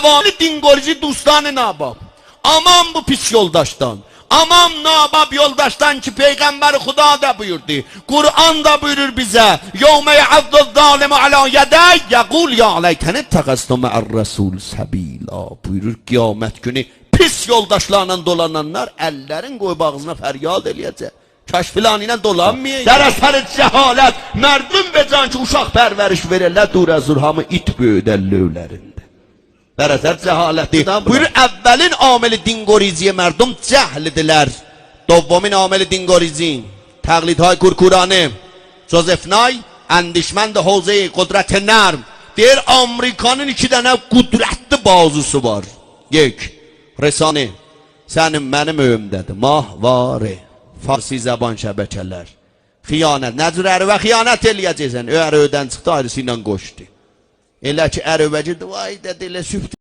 Avali dingolici dostane nabab. Aman bu pis yoldaştan. Aman nabab yoldaştan ki Peygamber Huda da buyurdu. Kur'an da buyurur bize. Yevmeye azdol zalime ala yedey yegul ya aleykene tegastume er resul sebila. Buyurur kıyamet günü pis yoldaşlarla dolananlar ellerin koyup ağzına feryat eləyəcək. Kaş filan ilə dolanmayın. Dər əsəri cəhalət, mərdüm becan ki uşaq pərveriş verirlər, durəzur hamı it böyüdər lövlərində. در اثر جهالتی. بیر اولین عامل دینگوریزی مردم جهل دلر. دومین عامل دینگوریزی تقلید های کرکورانه جوزف نای اندیشمند حوزه قدرت نرم. دیر امریکانی نیکی در قدرت بازو سوار. یک رسانه. سن من مهم ماهواره فارسی زبان شبه چلر. خیانت. نظر ارو خیانت الیجیزن او ارو دن سختار سینان گوشتی Elə ki ərövə girdi, vay dedi, elə sübh